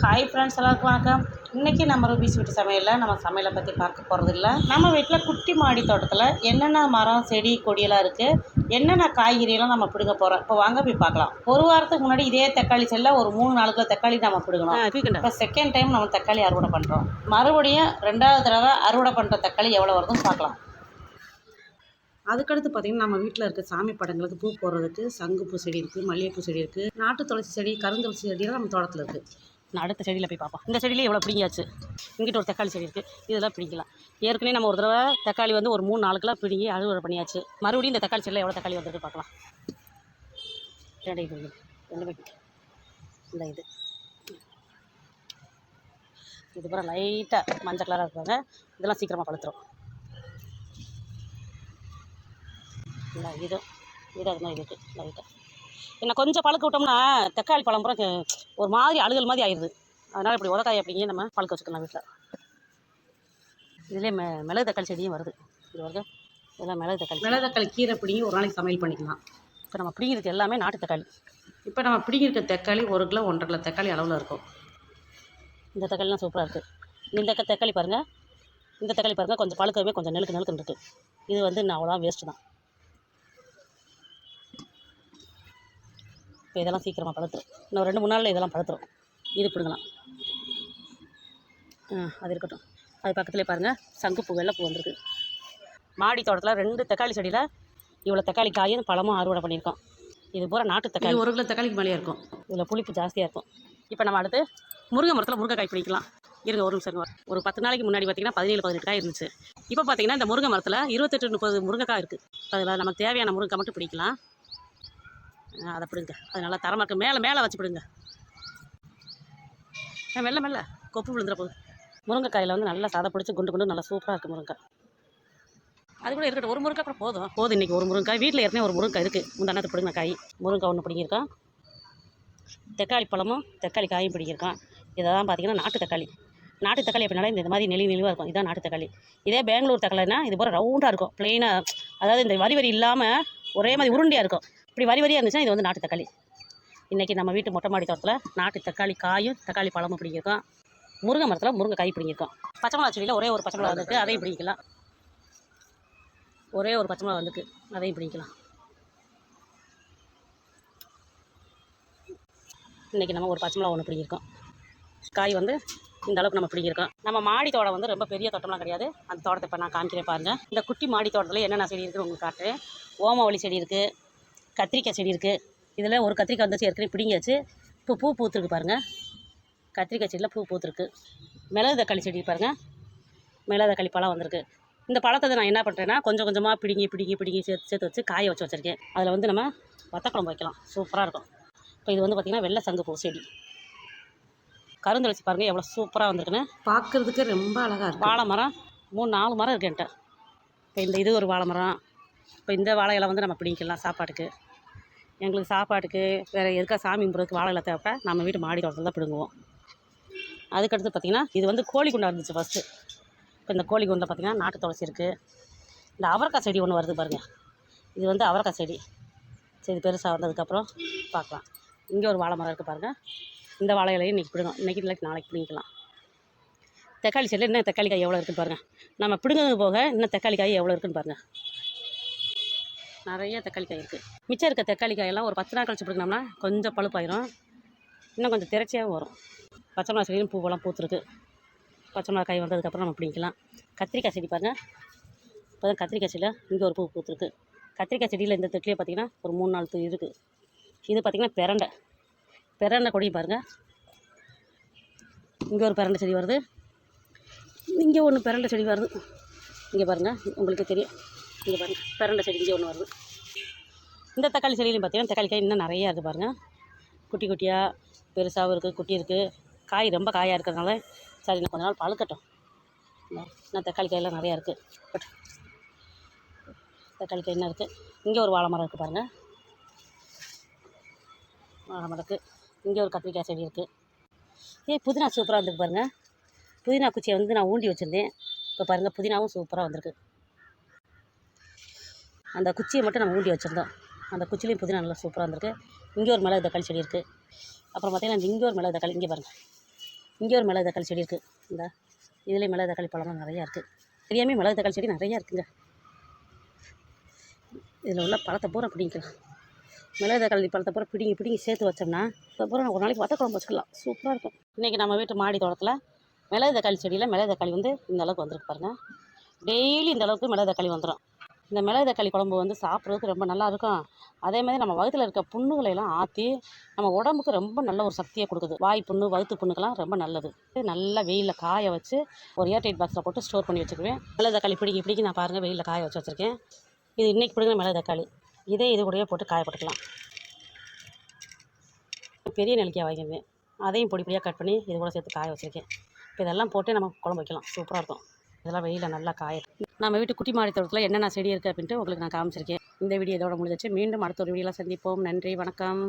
Hi friends எல்லாருக்கும் வணக்கம். இன்றைக்கி நம்ம ரூபீஸ் வீட்டு சமையலில் நம்ம சமையலை பற்றி பார்க்க போகிறது இல்லை நம்ம வீட்டில் குட்டி மாடி தோட்டத்தில் என்னென்ன மரம் செடி கொடியெல்லாம் இருக்குது என்னென்ன காய்கறியெல்லாம் நம்ம பிடுங்க போகிறோம் இப்போ வாங்க போய் பார்க்கலாம். ஒரு வாரத்துக்கு முன்னாடி இதே தக்காளி செல்ல ஒரு மூணு நாலு கிலோ தக்காளி நம்ம பிடுங்கணும். இப்போ செகண்ட் டைம் நம்ம தக்காளி அறுவடை பண்ணுறோம் மறுபடியும் ரெண்டாவது தடவை அறுவடை பண்ணுற தக்காளி எவ்வளோ வருதுன்னு பார்க்கலாம். அதுக்கடுத்து பார்த்திங்கன்னா நம்ம வீட்டில் இருக்க சாமி படங்களுக்கு பூ போடுறதுக்கு சங்குப்பூ செடி இருக்குது மல்லிகைப்பூ செடி இருக்குது நாட்டு துளசி செடி கருந்துளசி செடியெல்லாம் நம்ம தோட்டத்தில் இருக்குது நான் அடுத்த செடியில் போய் பார்ப்போம். இந்த செடியிலே எவ்வளோ பிடிங்கியாச்சு. இங்கிட்ட ஒரு தக்காளி செடி இருக்குது இதெல்லாம் பிடிக்கலாம். ஏற்கனவே நம்ம ஒரு தடவை தக்காளி வந்து ஒரு மூணு நாலு கிலோ பிடுங்கி அறுவடை பண்ணியாச்சு. மறுபடியும் இந்த தக்காளி செடியில் எவ்வளோ தக்காளி வந்திருக்கு பார்க்கலாம். ரெண்டு இது. ரெண்டு இந்த இது. இது பூரா லைட்டாக மஞ்சள் கலராக இருப்பாங்க இதெல்லாம் சீக்கிரமாக பழுத்துரும். இல்லை இது. இது அது மாதிரி இருக்குது லைட்டாக என்ன கொஞ்சம் பழுக்க விட்டோம்னா தக்காளி பழம் பூரா ஒரு மாதிரி அழுகல் மாதிரி ஆயிடுது. அதனால் இப்படி உதக்காய் அப்படிங்க நம்ம பழுக்க வச்சுக்கலாம் வீட்டில் இதுலேயே மெ மிளகு தக்காளி செடியும் வருது. இது வருது இதெல்லாம் மிளகு தக்காளி. மிளகு தக்காளி கீரை பிடிங்கி ஒரு நாளைக்கு சமையல் பண்ணிக்கலாம். இப்போ நம்ம பிடிங்கிறது எல்லாமே நாட்டு தக்காளி. இப்போ நம்ம பிடிங்கிருக்க தக்காளி ஒரு கிலோ ஒன்றரை கிலோ தக்காளி அளவில் இருக்கும். இந்த தக்காளிலாம் சூப்பராக இருக்குது இந்த தக்காளி பாருங்கள் இந்த தக்காளி பாருங்கள் கொஞ்சம் பழுக்கவே கொஞ்சம் நெழுக்கு நெழுக்குன்னு இருக்குது இது வந்து நான் அவ்வளோதான் வேஸ்ட்டு தான். இப்போ இதெல்லாம் சீக்கிரமாக பழுத்துரும். இன்னும் ரெண்டு மூணு நாளில் இதெல்லாம் பழுத்துரும். இது பிடுங்கலாம். ஆ அது இருக்கட்டும். அது பக்கத்துலேயே பாருங்கள் சங்குப்பூ வெள்ளைப்பூ வந்திருக்கு. மாடி தோட்டத்தில் ரெண்டு தக்காளி செடியில் இவ்வளோ தக்காளி காயும் பழமும் அறுவடை பண்ணியிருக்கோம். இது பூரா நாட்டு தக்காளி. ஒரு கிலோ தக்காளிக்கு மேலே இருக்கும். இதில் புளிப்பு ஜாஸ்தியாக இருக்கும். இப்போ நம்ம அடுத்து முருங்கை மரத்தில் முருங்கைக்காய் பிடிக்கலாம். இருங்க ஒரு நிமிஷம். ஒரு பத்து நாளைக்கு முன்னாடி பார்த்தீங்கன்னா பதினேழு பதினெட்டு காய் இருந்துச்சு. இப்போ பார்த்தீங்கன்னா இந்த முருங்கை மரத்தில் இருபத்தெட்டு முப்பது முருங்கைக்காய் இருக்குது அதில் நமக்கு தேவையான முருங்கை மட்டும் பிடிக்கலாம். அதை பிடுங்க. அது நல்லா தரமாக இருக்குது மேலே மேலே வச்சு பிடுங்க. மெல்ல மெல்ல. கொப்பு விழுந்துற போகுது முருங்கைக்காயில் வந்து நல்லா சாதம் பிடிச்சி குண்டு குண்டு நல்லா சூப்பராக இருக்குது முருங்கை. அது கூட இருக்கட்டும். ஒரு முருங்கை கூட போதும். போதும் இன்றைக்கி ஒரு முருங்கைக்காய் வீட்டில் ஏற்கனவே ஒரு முருங்கை இருக்குது முந்தானத்தை பிடுங்கின காய். முருங்கை ஒன்று பிடிங்கியிருக்கோம் தக்காளி பழமும் தக்காளி காயும் பிடிக்கிருக்கோம் இதெல்லாம் பார்த்தீங்கன்னா நாட்டு தக்காளி. நாட்டு தக்காளி எப்படினால இந்த மாதிரி நெளி நெளிவாக இருக்கும். இதுதான் நாட்டு தக்காளி. இதே பெங்களூர் தக்காளினா இது போல் ரவுண்டாக இருக்கும். ப்ளெயினாக அதாவது இந்த வரி வரி இல்லாமல் ஒரே மாதிரி உருண்டையாக இருக்கும். இப்படி வரி வரியாக இருந்துச்சுன்னா இது வந்து நாட்டு தக்காளி. இன்றைக்கி நம்ம வீட்டு மொட்டை மாடி தோட்டத்தில் நாட்டு தக்காளி காயும் தக்காளி பழமும் பிடிங்கிருக்கோம் முருங்கை மரத்தில் முருங்கை காய் பிடிங்கிருக்கோம் பச்சை மிளகா செடியில் ஒரே ஒரு பச்சை மிளகா வந்துருக்கு அதையும் பிடிக்கலாம் ஒரே ஒரு பச்சை மிளகா வந்துருக்கு அதையும் பிடிக்கலாம் இன்றைக்கி நம்ம ஒரு பச்சை மிளகா ஒன்று பிடிங்கிருக்கோம் காய் வந்து இந்த அளவுக்கு நம்ம பிடிங்கிருக்கோம் நம்ம மாடி தோட்டம் வந்து ரொம்ப பெரிய தோட்டம்லாம் கிடையாது. அந்த தோட்டத்தை இப்போ நான் காமிக்கிறேன் பாருங்கள் இந்த குட்டி மாடி தோட்டத்தில் என்னென்ன செடி இருக்குன்னு உங்களுக்கு காட்டுறேன். ஓமவள்ளி செடி இருக்குது கத்திரிக்காய் செடி இருக்குது இதில் ஒரு கத்திரிக்காய் வந்துச்சு ஏற்கனவே பிடிங்கியாச்சு. இப்போ பூ பூத்துருக்கு பாருங்கள் கத்திரிக்காய் செடியில் பூ பூத்துருக்கு. மிளகு தக்காளி செடி பாருங்கள் மிளகு தக்காளி பழம் வந்திருக்கு. இந்த பழத்தை நான் என்ன பண்ணுறேன்னா கொஞ்சம் கொஞ்சமாக பிடுங்கி பிடுங்கி பிடுங்கி சேர்த்து சேர்த்து வச்சு காய வச்சு வச்சுருக்கேன். அதில் வந்து நம்ம வத்தக்குழம்பு வைக்கலாம். சூப்பராக இருக்கும். இப்போ இது வந்து பார்த்திங்கன்னா வெள்ளை சங்கு பூ செடி. கருந்துளசி பாருங்கள் எவ்வளோ சூப்பராக வந்திருக்குன்னு. பார்க்குறதுக்கு ரொம்ப அழகாக இருக்கும் வாழை மரம் மூணு நாலு மரம் இருக்கு என்கிட்ட. இப்போ இந்த இது ஒரு வாழை மரம். இப்போ இந்த வாழை இலை வந்து நம்ம பிடிக்கலாம் சாப்பாட்டுக்கு. எங்களுக்கு சாப்பாட்டுக்கு வேறு எதுக்கா சாமி கும்பிட்றதுக்கு வாழை இலை தேவைப்ப நம்ம வீட்டு மாடி தோட்டத்தில் தான் பிடுங்குவோம். அதுக்கடுத்து பார்த்திங்கன்னா இது வந்து கோழி குண்டா இருந்துச்சு ஃபஸ்ட்டு இப்போ இந்த கோழி குண்டில் பார்த்திங்கன்னா நாட்டு துளசி இருக்குது இந்த அவரைக்காய் செடி ஒன்று வருது பாருங்கள் இது வந்து அவரைக்காய் செடி. சரி பெருசாக வந்ததுக்கப்புறம் பார்க்கலாம் இங்கே ஒரு வாழை மரம் இருக்குது பாருங்கள் இந்த வாழை இலையும் இன்றைக்கி பிடுங்க இன்றைக்கி இல்லை நாளைக்கு பிடிக்கலாம் தக்காளி செடியில் இன்னும் தக்காளி காய் எவ்வளோ இருக்குன்னு பாருங்கள் நம்ம பிடுங்கிறது போக இன்னும் தக்காளி காய் எவ்வளோ இருக்குன்னு பாருங்கள் நிறைய தக்காளி காய் இருக்குது மிச்சம் இருக்க தக்காளி காயெல்லாம் ஒரு பத்து நாள் கழிச்சு பிடிக்கணும்னா கொஞ்சம் பழுப்பாயிரும். இன்னும் கொஞ்சம் திரைச்சியாகவும் வரும். பச்சை மிளகா செடியும் பூவெல்லாம் பூத்துருக்கு. பச்சை மிளகா காய் வந்ததுக்கப்புறம் நம்ம பிடிக்கலாம் கத்திரிக்காய் செடி பாருங்கள் இப்போ தான் கத்திரிக்காய் செடியில் இங்கே ஒரு பூ பூத்துருக்கு. கத்திரிக்காய் செடியில் இந்த தொட்டிலே பார்த்தீங்கன்னா ஒரு மூணு நாலு தூ இருக்குது இது பார்த்திங்கன்னா பிரண்டை. பிரண்டை கொடியும் பாருங்கள் இங்கே ஒரு பிரண்டை செடி வருது. இங்கே ஒன்று பிரண்டை செடி வருது. இங்கே பாருங்கள் உங்களுக்கு தெரியும். இங்கே பாருங்கள் பிரண்டை செடி இங்கே ஒன்று வருது. இந்த தக்காளி செடியிலையும் பார்த்தீங்கன்னா தக்காளி காய் இன்னும் நிறையா இருக்குது பாருங்கள் குட்டி குட்டியாக பெருசாகவும் இருக்குது குட்டி இருக்குது காய் ரொம்ப காயாக இருக்கிறதுனால சரி இன்னும் கொஞ்ச நாள் பழுக்கட்டும் இன்னும் இன்னும் தக்காளி காயெல்லாம் நிறையா இருக்குது பட் தக்காளி காய் இன்னும் இருக்குது இங்கே ஒரு வாழை மரம் இருக்குது பாருங்கள் வாழை மரம் இருக்குது இங்கே ஒரு கத்திரிக்காய் செடி இருக்குது ஏ புதினா சூப்பராக வந்திருக்கு பாருங்கள் புதினா குச்சியை வந்து நான் ஊண்டி வச்சுருந்தேன். இப்போ பாருங்கள் புதினாவும் சூப்பராக வந்திருக்கு. அந்த குச்சியை மட்டும் நம்ம ஊண்டி வச்சுருந்தோம். அந்த குச்சிலையும் புதினா நல்லா சூப்பராக இருந்திருக்கு. இங்கே ஒரு மிளகு தக்காளி செடி இருக்குது அப்புறம் பார்த்திங்கன்னா இங்கே ஒரு மிளகு தக்காளி இங்கே பாருங்கள் இங்கே ஒரு மிளகு தக்காளி செடி இருக்குது இந்த இதுலேயும் மிளகு தக்காளி பழம்லாம் நிறையா இருக்குது தெரியாமல் மிளகு தக்காளி செடி நிறையா இருக்குங்க. இதில் உள்ள பழத்தை பூரா பிடிங்கிக்கலாம். மிளகு தக்காளி பழத்தை பூரா பிடிங்கி பிடிங்கி சேர்த்து வச்சோம்னா இப்போ பூரா ஒரு நாளைக்கு வத்த குழம்பு வச்சுக்கலாம். சூப்பராக இருக்கும். இன்றைக்கி நம்ம வீட்டு மாடி தோட்டத்தில் மிளகு தக்காளி செடியில் மிளகு தக்காளி வந்து இந்த அளவுக்கு வந்திருக்கு பாருங்கள் டெய்லி இந்த அளவுக்கு மிளகு தக்காளி வந்துடும் இந்த மிளகு தக்காளி குழம்பு வந்து சாப்பிட்றதுக்கு ரொம்ப நல்லா இருக்கும் அதே மாதிரி நம்ம வகுத்தில் இருக்க புண்ணுகளை எல்லாம் ஆற்றி நம்ம உடம்புக்கு ரொம்ப நல்ல ஒரு சக்தியை கொடுக்குது. வாய் புண்ணு வகுத்து புண்ணுக்கெல்லாம் ரொம்ப நல்லது. நல்லா வெயிலில் காய வச்சு ஒரு ஏர்டைட் பாக்ஸில் போட்டு ஸ்டோர் பண்ணி வச்சுக்குவேன். மிளகு தக்காளி பிடிக்கி பிடிக்கி நான் பாருங்கள் வெயிலில் காய வச்சு வச்சுருக்கேன். இது இன்றைக்கி பிடிக்கிற மிளகு தக்காளி இதே இது கூடயே போட்டு காய போட்டுக்கலாம். பெரிய நெல்லிக்காய் வாங்கியிருந்தேன். அதையும் பொடி பொடியாக கட் பண்ணி இது கூட சேர்த்து காய வச்சுருக்கேன். இப்போ இதெல்லாம் போட்டு நம்ம குழம்பு வைக்கலாம். சூப்பராக இருக்கும். இதெல்லாம் வெளியில் நல்லா காய நம்ம வீட்டு குட்டி மாடி தோட்டத்தில் என்னென்ன செடி இருக்குது அப்படின்ட்டு உங்களுக்கு நான் காமிச்சிருக்கேன். இந்த வீடியோ இதோட முடிஞ்சிச்சு. மீண்டும் அடுத்த ஒரு வீடியோவில் சந்திப்போம். நன்றி. வணக்கம்.